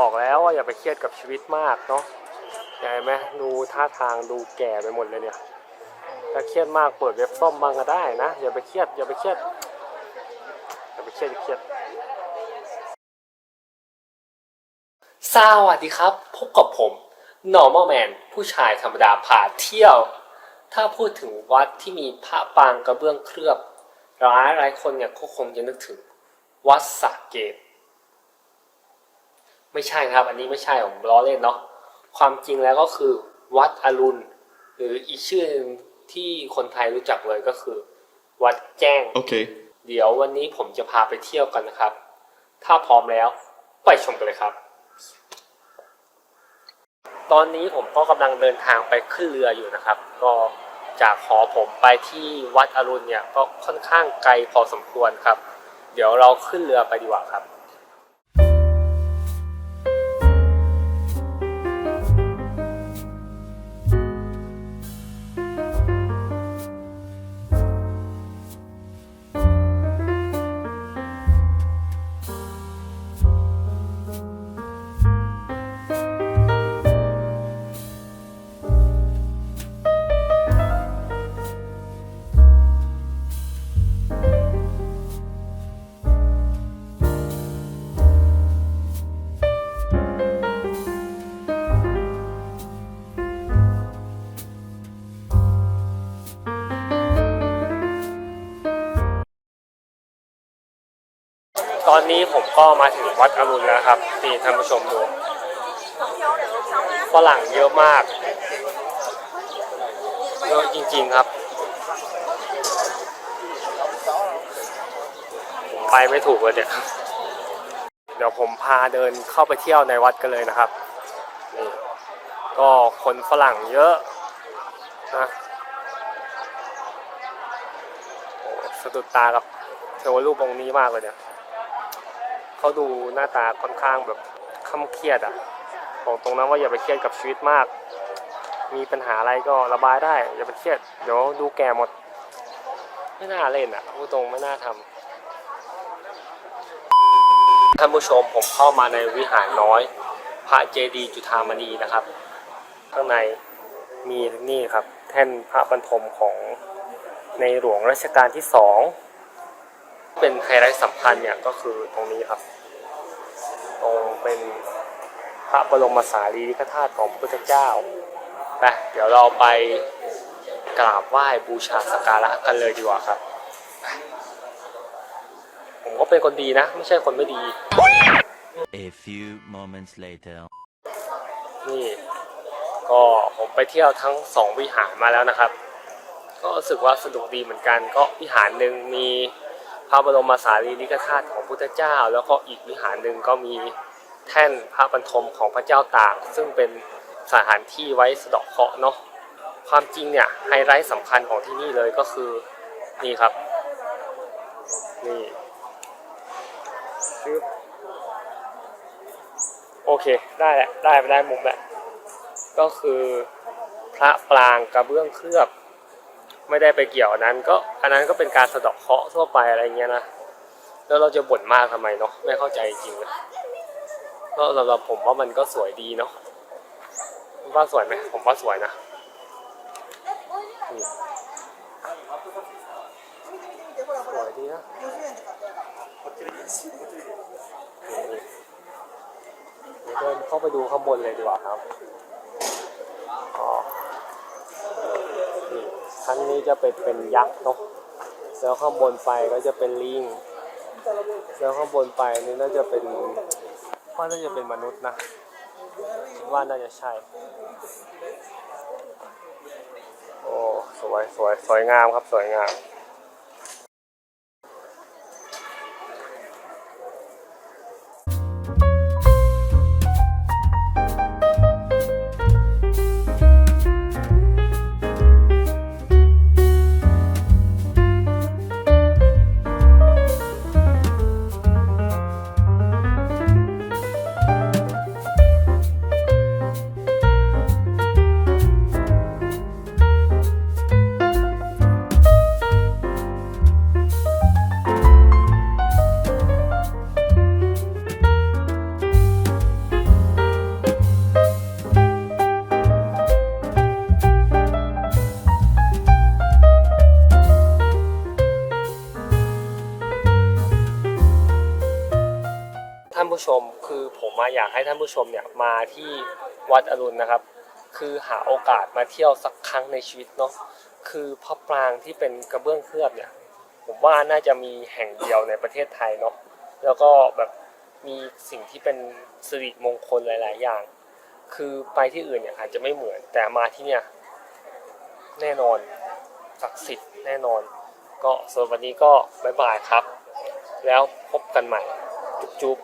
บอกแล้วว่าอย่าไปเครียดกับชีวิตมากเนาะใช่ไหมดูท่าทางดูแก่ไปหมดเลยเนี่ยถ้าเครียดมากเปิดเว็บส้มบ้างก็ได้นะ อย่าไปเครียดอย่าไปเครียดอย่าไปเครียดอย่าเครียดสวัสดีครับพบกับผม normal man ผู้ชายธรรมดาพาเที่ยว ถ้าพูดถึงวัดที่มีพระปางกระเบื้องเคลือบหลายหลายคนเนี่ยก็คงจะนึกถึงวัดสระเกต ไม่ใช่ครับ อันนี้ไม่ใช่ผมล้อเล่นเนาะความจริงแล้วก็คือ วัดอรุณ หรืออีกชื่อหนึ่งที่คนไทยรู้จักเลยก็คือ วัดแจ้ง Okay. เดี๋ยววันนี้ผมจะพาไปเที่ยวกันนะครับ ถ้าพร้อมแล้วไปชมกันเลยครับ ตอนนี้ผมก็กำลังเดินทางไปขึ้นเรืออยู่นะครับ ก็จากหอผมไปที่วัดอรุณเนี่ยก็ค่อนข้างไกลพอสมควรครับ เดี๋ยวเราขึ้นเรือไปดีกว่าครับ ตอนนี้ผมก็มาถึงวัดอรุณแล้วครับนี่ท่านผู้ชมดูฝรั่งเยอะมากเยอะจริงๆครับ ไปไม่ถูกเลยเนี่ยเดี๋ยวผมพาเดินเข้าไปเที่ยวในวัดกันเลยนะครับนี่ก็คนฝรั่งเยอะนะโอ้สะดุดตากับเทวรูปองค์นี้มากเลยเนี่ย เขาดูหน้าตาค่อนข้างแบบคร่ำเครียดอะบอกตรงนั้นว่าอย่าไปเครียดกับชีวิตมาก มีปัญหาอะไรก็ระบายได้ อย่าไปเครียดเดี๋ยวดูแก่หมด ไม่น่าเล่นอะพูดตรงไม่น่าทำท่านผู้ชมผมเข้ามาในวิหารน้อย พระเจดีย์จุฑามณีนะครับ ข้างในมีนี่ครับ แท่นพระบรรทมของในหลวงรัชกาลที่สอง เป็นไฮไลท์สำคัญเนี่ยก็คือตรงนี้ครับตรงเป็นพระบรมสารีริกธาตุของพระพุทธเจ้าไปเดี๋ยวเราไปกราบไหว้บูชาสักการะกันเลยดีกว่าครับไปผมก็เป็นคนดีนะ ไม่ใช่คนไม่ดี A few moments later. นี่ ก็ผมไปเที่ยวทั้งสองวิหารมาแล้วนะครับ ก็รู้สึกว่าสนุกดีเหมือนกัน ก็วิหารหนึ่งมี พระบรมสารีริกธาตุของพุทธเจ้า แล้วก็อีกวิหารหนึ่งก็มีแท่นพระบรรทมของพระเจ้าตาก ซึ่งเป็นสถานที่ไว้สะเดาะเคราะห์เนาะความจริงเนี่ยไฮไลท์สำคัญของที่นี่เลยก็คือนี่ครับนี่โอเคได้แหละได้ไปได้มุมแหละก็คือพระปรางกระเบื้องเคลือบ ไม่ได้ไปเกี่ยวอันนั้น ก็อันนั้นก็เป็นการสะดาะเคราะห์ทั่วไปอะไรเงี้ยนะแล้วเราจะบ่นมากทำไมเนาะไม่เข้าใจจริงนะก็สำหรับผมว่ามันก็สวยดีเนาะว่าสวยไหมผมว่าสวยนะสวยดีนะเดินเข้าไปดูข้างบนเลยดีกว่าครับ อ๋อ ชั้นนี้จะเป็นเป็นยักษ์เนาะแล้วข้างบนไปก็จะเป็นลิงแล้วข้างบนไปนี่น่าจะเป็นว่าน่าจะเป็นมนุษย์นะว่าน่าจะใช่โอ้สวยสวยสวยงามครับสวยงาม ผู้ชมคือผมมาอยากให้ท่านผู้ชมเนี่ยมาที่วัดอรุณนะครับ คือหาโอกาสมาเที่ยวสักครั้งในชีวิตเนาะคือพระปรางที่เป็นกระเบื้องเคลือบเนี่ยผมว่าน่าจะมีแห่งเดียวในประเทศไทยเนาะแล้วก็แบบมีสิ่งที่เป็นสิริมงคลหลาย ๆ อย่าง คือไปที่อื่นเนี่ยอาจจะไม่เหมือนแต่มาที่เนี่ยแน่นอนศักดิ์สิทธิ์แน่นอน ก็ส่วนวันนี้ก็บ๊ายบายครับ แล้วพบกันใหม่ จุ๊บ